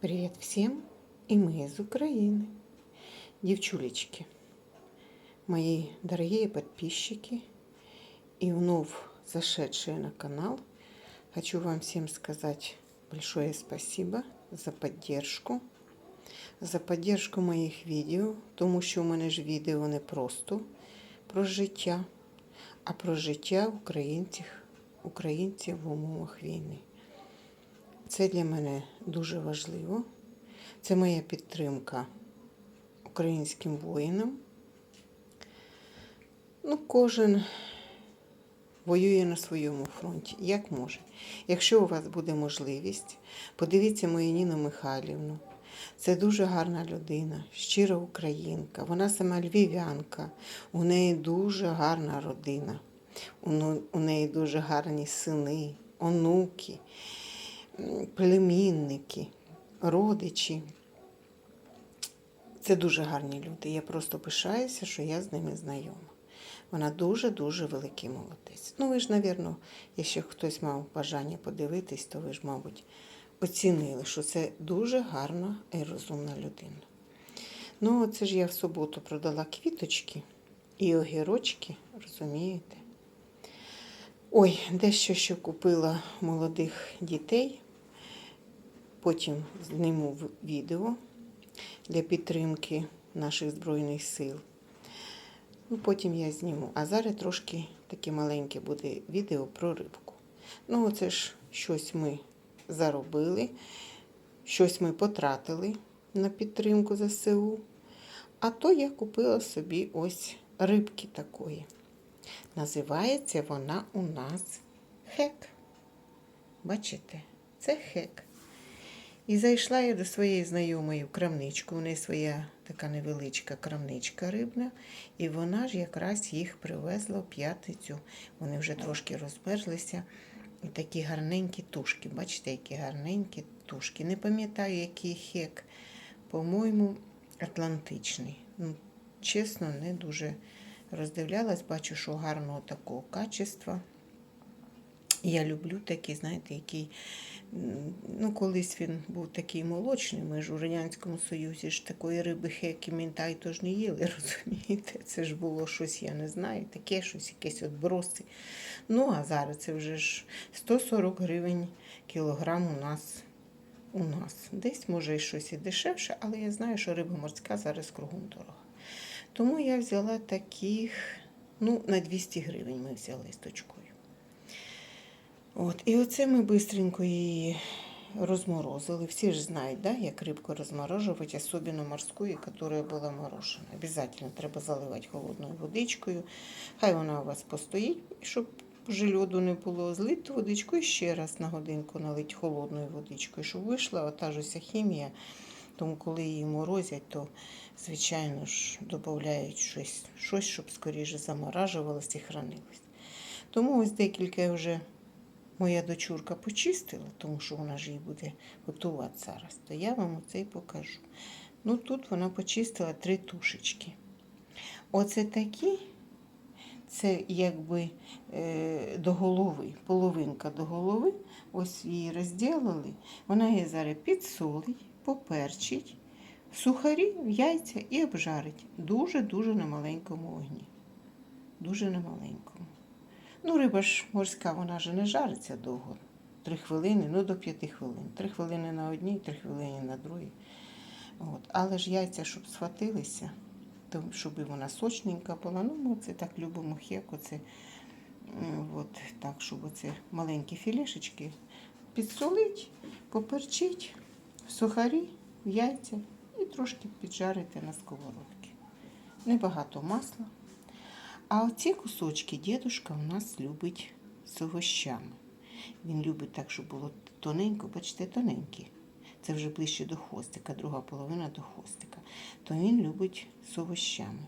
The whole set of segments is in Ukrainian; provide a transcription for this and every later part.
Привет всем! И мы из Украины. Девчулечки, мои дорогие подписчики и вновь зашедшие на канал, хочу вам всем сказать большое спасибо за поддержку, за поддержку моїх відео, тому що у мене ж відео не просто про життя, а про життя українців, українців в умовах війни. Це для мене дуже важливо. Це моя підтримка українським воїнам. Ну, кожен воює на своєму фронті, як може. Якщо у вас буде можливість, подивіться мою Ніну Михайлівну. Це дуже гарна людина, щира українка. Вона сама львів'янка. У неї дуже гарна родина. У неї дуже гарні сини, онуки племінники, родичі. Це дуже гарні люди. Я просто пишаюся, що я з ними знайома. Вона дуже-дуже великий молодець. Ну, ви ж, напевно, якщо хтось мав бажання подивитись, то ви ж, мабуть, оцінили, що це дуже гарна і розумна людина. Ну, це ж я в суботу продала квіточки і огірочки, розумієте? Ой, дещо що купила молодих дітей. Потім зніму відео для підтримки наших Збройних сил. Ну, потім я зніму. А зараз трошки таке маленьке буде відео про рибку. Ну, оце ж щось ми заробили, щось ми потратили на підтримку ЗСУ. А то я купила собі ось рибки такої. Називається вона у нас хек. Бачите, це хек. І зайшла я до своєї знайомої в крамничку. У неї своя така невеличка крамничка рибна, і вона ж якраз їх привезла в п'ятницю. Вони вже трошки розмерзлися. І такі гарненькі тушки. Бачите, які гарненькі тушки. Не пам'ятаю, який хек. По-моєму, атлантичний. Ну, чесно, не дуже роздивлялась, бачу, що гарного такого качества. Я люблю такий, знаєте, який, ну, колись він був такий молочний. Ми ж у Радянському Союзі ж такої риби хек і мінтай тож не їли, розумієте? Це ж було щось, я не знаю, таке щось, якесь отброси. Ну, а зараз це вже ж 140 гривень кілограм у нас. У нас. Десь може і щось і дешевше, але я знаю, що риба морська зараз кругом дорога. Тому я взяла таких, ну, на 200 гривень ми взяли з точкою. От, і оце ми бистренько її розморозили. Всі ж знають, да, як рибку розморожувати, особливо морську, яка була морожена. Обязательно треба заливати холодною водичкою. Хай вона у вас постоїть, щоб вже льоду не було. Злити водичку і ще раз на годинку налить холодною водичкою, щоб вийшла ота ж уся хімія. Тому коли її морозять, то, звичайно ж, додають щось, щось, щоб скоріше заморажувалось і хранилось. Тому ось декілька вже моя дочурка почистила, тому що вона ж її буде готувати зараз, то я вам оце й покажу. Ну тут вона почистила три тушечки. Оце такі, це якби е, до голови, половинка до голови. Ось її розділили. Вона її зараз підсолить, поперчить, сухарі, яйця і обжарить. Дуже-дуже на маленькому вогні. Дуже на маленькому. Ну, риба ж морська, вона ж не жариться довго. Три хвилини, ну до п'яти хвилин. Три хвилини на одній, три хвилини на другій. От. Але ж яйця, щоб схватилися, то щоб вона сочненька була. Ну, ми це так любимо хеку. Це, от, так, щоб оце маленькі філішечки підсолить, поперчить в сухарі, в яйця і трошки піджарити на сковородці. Небагато масла. А оці кусочки дідушка у нас любить з овощами. Він любить так, щоб було тоненько, бачите, тоненькі. Це вже ближче до хвостика, друга половина до хвостика. То він любить з овощами.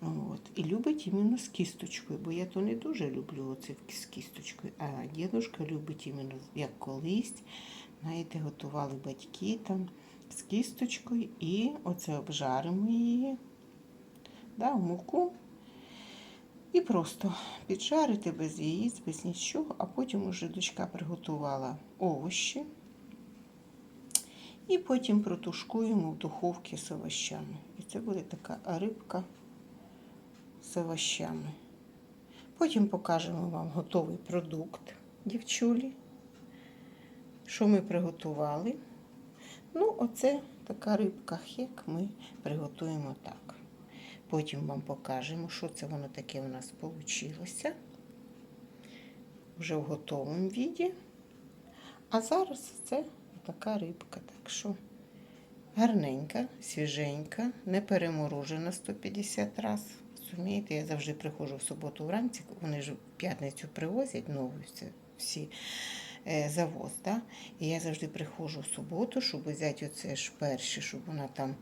От. І любить іменно з кісточкою, бо я то не дуже люблю оце з кісточкою. А дідушка любить іменно як колись. Знаєте, готували батьки там з кісточкою і оце обжаримо її да, в муку. І просто піджарити без яєць, без нічого, а потім уже дочка приготувала овочі. І потім протушкуємо в духовці з овощами. І це буде така рибка з овощами. Потім покажемо вам готовий продукт, дівчулі, що ми приготували. Ну, оце така рибка хек ми приготуємо так. Потім вам покажемо, що це воно таке у нас вийшло. Вже в готовому віді. А зараз це така рибка. Так що гарненька, свіженька, не переморожена 150 разів. Розумієте, я завжди приходжу в суботу вранці, вони ж в п'ятницю привозять нову всі, е, завоз. Да? І я завжди приходжу в суботу, щоб взяти оце ж перші, щоб вона там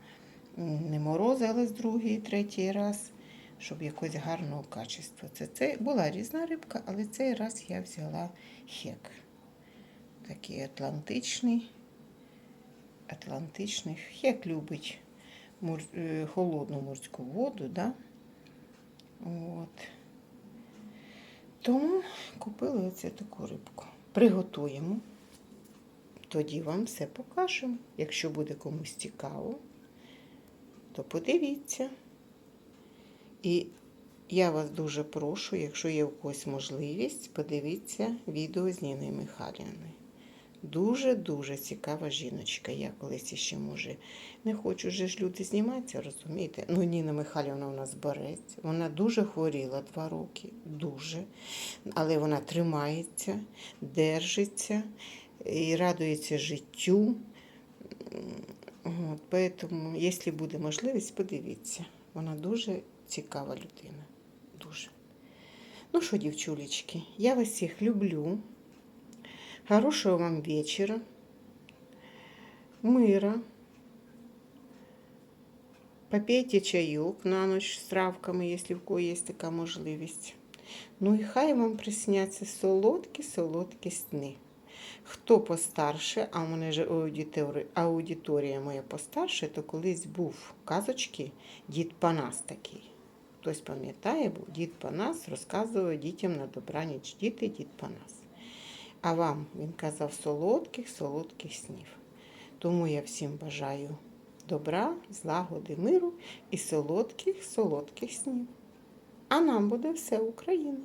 не морозилась другий, третій раз, щоб якось гарного качества. Це, це була різна рибка, але цей раз я взяла хек. Такий атлантичний. Атлантичний. Хек любить мор... е, холодну морську воду, да? От. Тому купили оце таку рибку. Приготуємо. Тоді вам все покажемо. Якщо буде комусь цікаво, то подивіться. І я вас дуже прошу, якщо є у когось можливість, подивіться відео з Ніною Михайлівною. Дуже-дуже цікава жіночка. Я колись ще, може, не хочу вже ж люди зніматися, розумієте? Ну, Ніна Михайлівна у нас борець. Вона дуже хворіла два роки, дуже. Але вона тримається, держиться і радується життю. От, поэтому, якщо буде можливість, подивіться. Вона дуже цікава людина. Дуже. Ну що, дівчулечки, я вас всіх люблю. Хорошего вам вечера, мира. Попейте чайок на ночь з травками, якщо в кого є така можливість. Ну і хай вам присняться солодкі-солодкі сни. Хто постарше, а в мене ж аудиторія моя постарше, то колись був казочки дід Панас такий. Хтось пам'ятає, був дід Панас розказував дітям на добраніч. Діти, дід Панас. А вам він казав солодких, солодких снів. Тому я всім бажаю добра, злагоди, миру і солодких, солодких снів. А нам буде все Україна!